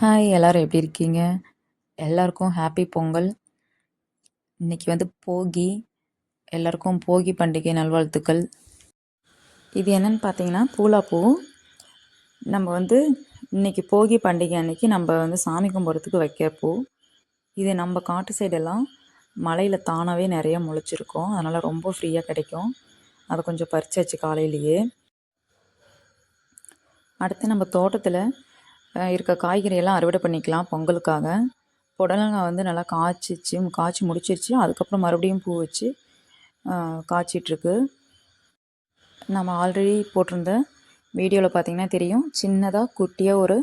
Hi எல்லோரும் எப்படி இருக்கீங்க? எல்லாருக்கும் ஹாப்பி பொங்கல். இன்னைக்கு வந்து போகி. எல்லாருக்கும் போகி பண்டிகை நல்வாழ்த்துக்கள். இது என்னன்னு பார்த்தீங்கன்னா பூலாப்பூ. நம்ம வந்து இன்றைக்கி போகி பண்டிகை அன்னைக்கு நம்ம வந்து சாமி கும்பிட்றதுக்கு வைக்கிற பூ. இது நம்ம காட்டு சைடெல்லாம் மலையில் தானாகவே நிறைய முளைச்சிருக்கோம். அதனால் ரொம்ப ஃப்ரீயாக கிடைக்கும். அதை கொஞ்சம் பறிச்சாச்சு காலையிலேயே. அடுத்து நம்ம தோட்டத்தில் இருக்க காய்கறி எல்லாம் அறுவடை பண்ணிக்கலாம் பொங்கலுக்காக. புடலங்காய் வந்து நல்லா காய்ச்சிச்சு காய்ச்சி முடிச்சிருச்சு. அதுக்கப்புறம் மறுபடியும் பூ வச்சு காய்ச்சிட்ருக்கு. நம்ம ஆல்ரெடி போட்டிருந்த வீடியோவில் பார்த்தீங்கன்னா தெரியும். சின்னதாக குட்டியாக ஒரு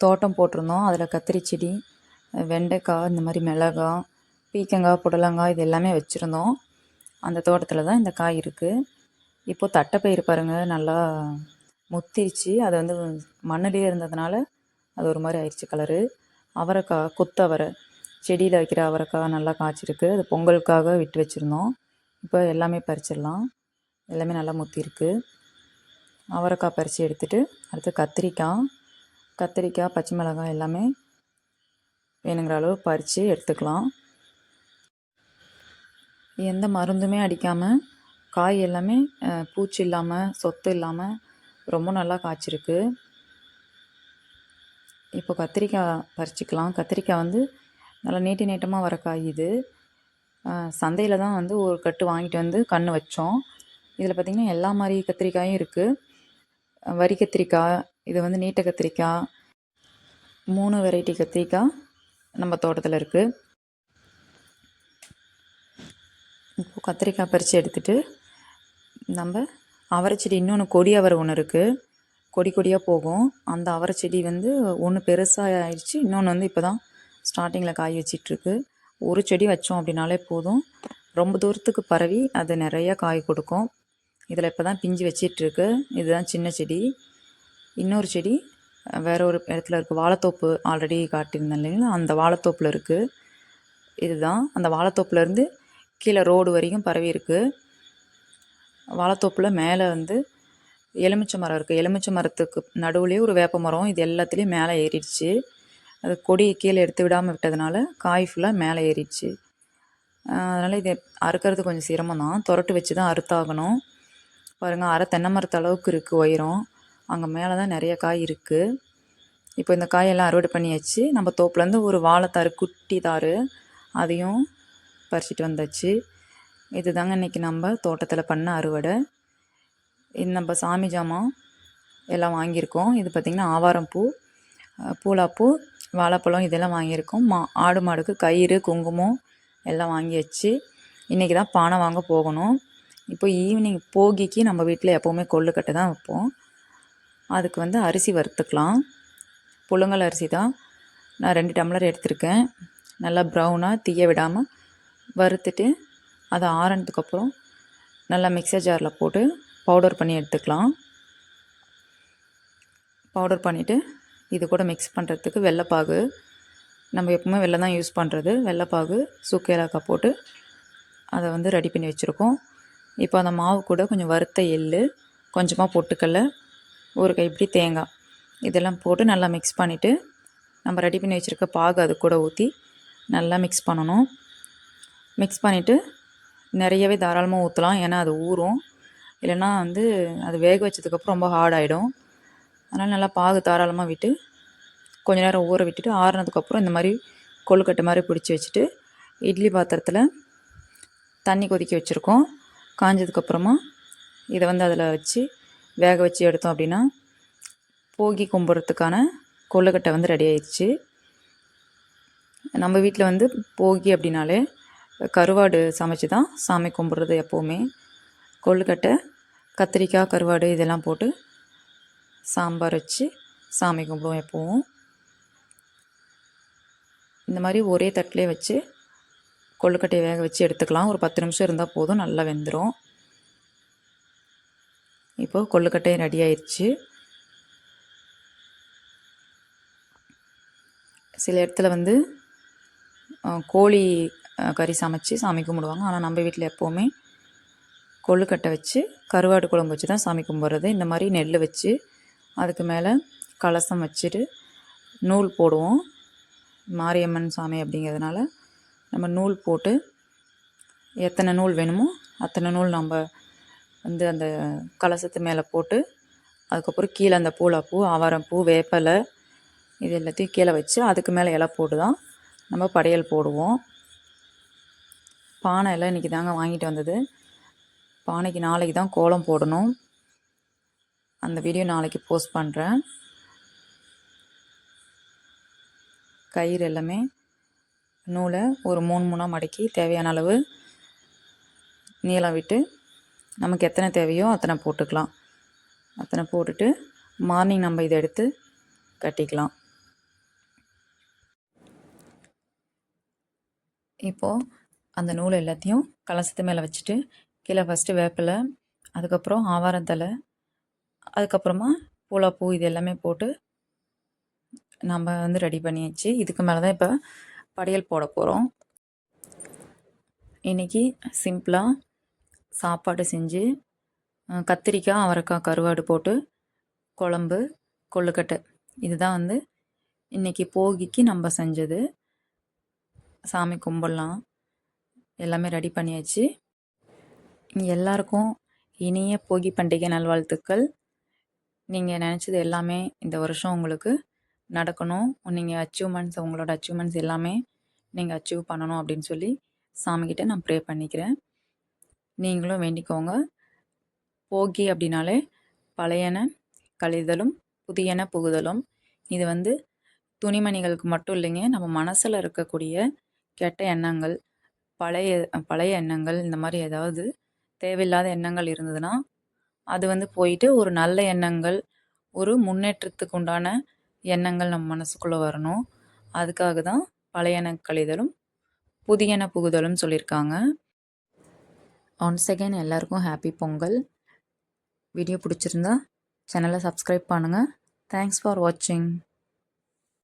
தோட்டம் போட்டிருந்தோம். அதில் கத்திரி செடி வெண்டைக்காய் இந்த மாதிரி மிளகாய் பீக்கங்காய் புடலங்காய் இது எல்லாமே வச்சுருந்தோம். அந்த தோட்டத்தில் தான் இந்த காய் இருக்குது இப்போது தட்டைப்பயிறு பாருங்கள் நல்லா முத்திருச்சு. அது வந்து மண்ணுலேயே இருந்ததுனால அது ஒரு மாதிரி ஆயிடுச்சு கலரு அவரைக்காய் கொத்தவரை செடியில் வைக்கிற அவரைக்காய் நல்லா காய்ச்சிருக்கு. அது பொங்கலுக்காக விட்டு வச்சுருந்தோம். இப்போ எல்லாமே பறிச்சிடலாம். எல்லாமே நல்லா முத்திருக்கு. அவரைக்காய் பறித்து எடுத்துகிட்டு அடுத்து கத்திரிக்காய். கத்திரிக்காய் பச்சை மிளகாய் எல்லாமே வேணுங்கிற அளவு பறித்து எடுத்துக்கலாம். எந்த மருந்துமே அடிக்காமல் காய் எல்லாமே பூச்சி இல்லாமல் சொத்து இல்லாமல் ரொம்ப நல்லா காய்ச்சிருக்கு. இப்போ கத்திரிக்காய் பறிச்சுக்கலாம். கத்திரிக்காய் வந்து நல்லா நீட்டு நீட்டமாக வர காய் இது சந்தையில் தான் வந்து ஒரு கட்டு வாங்கிட்டு வந்து கன்று வச்சோம். இதில் பார்த்திங்கன்னா எல்லா மாதிரி கத்திரிக்காயும் இருக்குது வரி கத்திரிக்காய் இது வந்து நீட்ட கத்திரிக்காய் மூணு வெரைட்டி கத்திரிக்காய் நம்ம தோட்டத்தில் இருக்குது இப்போ கத்திரிக்காய் பறித்து எடுத்துட்டு நம்ம அவரை செடி இன்னொன்று கொடி அவரை ஒன்று இருக்குது கொடி கொடியாக போகும். அந்த அவரை செடி வந்து ஒன்று பெருசாக ஆயிடுச்சு இன்னொன்று வந்து இப்போ தான் ஸ்டார்டிங்கில் காய் வச்சிட்ருக்கு ஒரு செடி வச்சோம் அப்படின்னாலே போதும். ரொம்ப தூரத்துக்கு பரவி அது நிறையா காய் கொடுக்கும். இதில் இப்போ தான் பிஞ்சு வச்சிட்ருக்கு இதுதான் சின்ன செடி. இன்னொரு செடி வேற ஒரு இடத்துல இருக்குது வாழைத்தோப்பு ஆல்ரெடி காட்டியிருந்தேன் இல்லைங்களா? அந்த வாழைத்தோப்பில் இருக்குது இதுதான். அந்த வாழைத்தோப்புலேருந்து கீழே ரோடு வரைக்கும் பரவி இருக்குது வாழைத்தோப்பில் மேலே வந்து எலுமிச்சை மரம் இருக்குது எலுமிச்சை மரத்துக்கு நடுவுலேயே ஒரு வேப்ப மரம். இது எல்லாத்துலேயும் மேலே ஏறிடுச்சு. அது கொடி கீழே எடுத்து விடாமல் விட்டதுனால காய் ஃபுல்லாக மேலே ஏறிடுச்சு. அதனால் இதை அறுக்கிறது கொஞ்சம் சிரமம் தான் துரட்டு வச்சு தான் அறுத்தாகணும். பாருங்கள் அரை தென்னை மரத்து அளவுக்கு இருக்குது உயரம். அங்கே மேலே தான் நிறைய காய் இருக்குது இப்போ இந்த காயெல்லாம் அறுவடை பண்ணியாச்சு. நம்ம தோப்புலேருந்து ஒரு வாழைத்தாறு குட்டி தாறு அதையும் பறிச்சிட்டு வந்தாச்சு. இதுதாங்க இன்றைக்கி நம்ம தோட்டத்தில் பண்ண அறுவடை. இது நம்ம சாமி ஜாமான் எல்லாம் வாங்கியிருக்கோம். இது பார்த்திங்கன்னா ஆவாரம் பூ பூலாப்பூ வாழைப்பழம் இதெல்லாம் வாங்கியிருக்கோம். மா ஆடு மாடுக்கு கயிறு குங்குமம் எல்லாம் வாங்கி வச்சு இன்றைக்கி தான் பானை வாங்க போகணும். இப்போ ஈவினிங் போகிக்கு நம்ம வீட்டில் எப்போவுமே கொள்ளுக்கட்டை தான் வைப்போம். அதுக்கு வந்து அரிசி வறுத்துக்கலாம். புழுங்கல் அரிசி தான் நான் ரெண்டு டம்ளர் எடுத்திருக்கேன். நல்லா ப்ரௌனாக தீய விடாமல் வறுத்துட்டு அதை ஆறினதுக்கப்புறம் நல்லா மிக்சர் ஜாரில் போட்டு பவுடர் பண்ணி எடுத்துக்கலாம். பவுடர் பண்ணிவிட்டு இது கூட மிக்ஸ் பண்ணுறதுக்கு வெள்ளைப்பாகு. நம்ம எப்பவுமே வெள்ளை தான் யூஸ் பண்ணுறது வெள்ளைப்பாகு சுக்கு ஏலக்காய் போட்டு அதை வந்து ரெடி பண்ணி வச்சுருக்கோம். இப்போ அந்த மாவு கூட கொஞ்சம் வறுத்த எள் கொஞ்சமாக பொட்டுக்கல்ல ஒரு கைப்பிடி தேங்காய் இதெல்லாம் போட்டு நல்லா மிக்ஸ் பண்ணிவிட்டு நம்ம ரெடி பண்ணி வச்சுருக்க பாகு அது கூட ஊற்றி நல்லா மிக்ஸ் பண்ணணும். மிக்ஸ் பண்ணிவிட்டு நிறையவே தாராளமாக ஊற்றலாம் ஏன்னா அது ஊறும். இல்லைன்னா வந்து அது வேக வச்சதுக்கப்புறம் ரொம்ப ஹார்ட் ஆகிடும் அதனால் நல்லா பாகு தாராளமாக விட்டு கொஞ்ச நேரம் ஊற விட்டுட்டு ஆறுனதுக்கப்புறம் இந்த மாதிரி கொழுக்கட்டை மாதிரி பிடிச்சி வச்சுட்டு இட்லி பாத்திரத்தில் தண்ணி கொதிக்க வச்சுருக்கோம். காஞ்சதுக்கப்புறமா இதை வந்து அதில் வச்சு வேக வச்சு எடுத்தோம் அப்படின்னா போகி கும்பிட்றதுக்கான கொழுக்கட்டை வந்து ரெடி ஆயிடுச்சு. நம்ம வீட்டில் வந்து போகி அப்படின்னாலே கருவாடு சமைச்சு தான் சாமி கும்பிட்றது எப்போவுமே. கொள்ளுக்கட்டை கத்திரிக்காய் கருவாடு இதெல்லாம் போட்டு சாம்பார் வச்சு சாமி கும்பிடுவோம் எப்போவும். இந்த மாதிரி ஒரே தட்டிலே வச்சு கொள்ளுக்கட்டையை வேக வச்சு எடுத்துக்கலாம். ஒரு பத்து நிமிஷம் இருந்தால் போதும் நல்லா வெந்துடும் இப்போது கொள்ளுக்கட்டையும் ரெடி ஆயிடுச்சு சில இடத்துல வந்து கோழி கறி சமைச்சு சாமி கும்பிடுவாங்க. ஆனால் நம்ம வீட்டில் எப்போவுமே கொழுக்கட்டை வச்சு கருவாடு குழம்பு வச்சு தான் சாமி கும்பிட்றது. இந்த மாதிரி நெல் வச்சு அதுக்கு மேலே கலசம் வச்சுட்டு நூல் போடுவோம். மாரியம்மன் சாமி அப்படிங்கிறதுனால நம்ம நூல் போட்டு எத்தனை நூல் வேணுமோ அத்தனை நூல் நம்ம வந்து அந்த கலசத்து மேலே போட்டு அதுக்கப்புறம் கீழே அந்த பூலாப்பூ ஆவாரம் பூ வேப்பலை இது எல்லாத்தையும் கீழே வச்சு அதுக்கு மேலே இலை போட்டு தான் நம்ம படையல் போடுவோம். பானை எல்லாம் இன்றைக்கி தாங்க வாங்கிட்டு வந்தது. பானைக்கு நாளைக்கு தான் கோலம் போடணும். அந்த வீடியோ நாளைக்கு போஸ்ட் பண்ணுறேன் கயிறு எல்லாமே நூலை ஒரு மூணு மூணாக மடக்கி தேவையான அளவு நீளம் விட்டு நமக்கு எத்தனை தேவையோ அத்தனை போட்டுக்கலாம். அத்தனை போட்டுட்டு மார்னிங் நம்ம இதை எடுத்து கட்டிக்கலாம். இப்போது அந்த நூல் எல்லாத்தையும் கலசத்து மேலே வச்சுட்டு கீழே ஃபஸ்ட்டு வேப்பிலை அதுக்கப்புறம் ஆவாரத்தலை அதுக்கப்புறமா பூலாப்பூ இது எல்லாமே போட்டு நம்ம வந்து ரெடி பண்ணியாச்சு. இதுக்கு மேலே தான் இப்போ படையல் போட போகிறோம் இன்றைக்கி சிம்பிளாக சாப்பாடு செஞ்சு கத்திரிக்காய் அவரைக்காய் கருவாடு போட்டு குழம்பு கொள்ளுக்கட்டை இதுதான் வந்து இன்றைக்கி போகிக்கு நம்ம செஞ்சது. சாமி கும்பிட்லாம். எல்லாமே ரெடி பண்ணியாச்சு. எல்லாருக்கும் இனிய போகி பண்டிகை நல்வாழ்த்துக்கள். நீங்கள் நினச்சது எல்லாமே இந்த வருஷம் உங்களுக்கு நடக்கணும். நீங்கள் அச்சீவ்மெண்ட்ஸ் உங்களோட அச்சீவ்மெண்ட்ஸ் எல்லாமே நீங்கள் அச்சீவ் பண்ணணும் அப்படின்னு சொல்லி சாமிக்கிட்ட நான் ப்ரே பண்ணிக்கிறேன். நீங்களும் வேண்டிக்கோங்க. போகி அப்படின்னாலே பழையன கழிதலும் புதியன புகுதலும். இது வந்து துணிமணிகளுக்கு மட்டும் இல்லைங்க நம்ம மனசில் இருக்கக்கூடிய கெட்ட எண்ணங்கள் பழைய பழைய எண்ணங்கள் இந்த மாதிரி ஏதாவது தேவையில்லாத எண்ணங்கள் இருந்ததுன்னா அது வந்து போயிட்டு ஒரு நல்ல எண்ணங்கள் ஒரு முன்னேற்றத்துக்கு உண்டான எண்ணங்கள் நம்ம மனசுக்குள்ளே வரணும். அதுக்காக தான் பழையன கழிதலும் புதியன புகுதலும் சொல்லியிருக்காங்க. ஒன்ஸ் செகண்ட் எல்லாருக்கும் ஹாப்பி பொங்கல். வீடியோ பிடிச்சிருந்தா சேனலை சப்ஸ்கிரைப் பண்ணுங்கள் தேங்க்ஸ் ஃபார் வாட்சிங்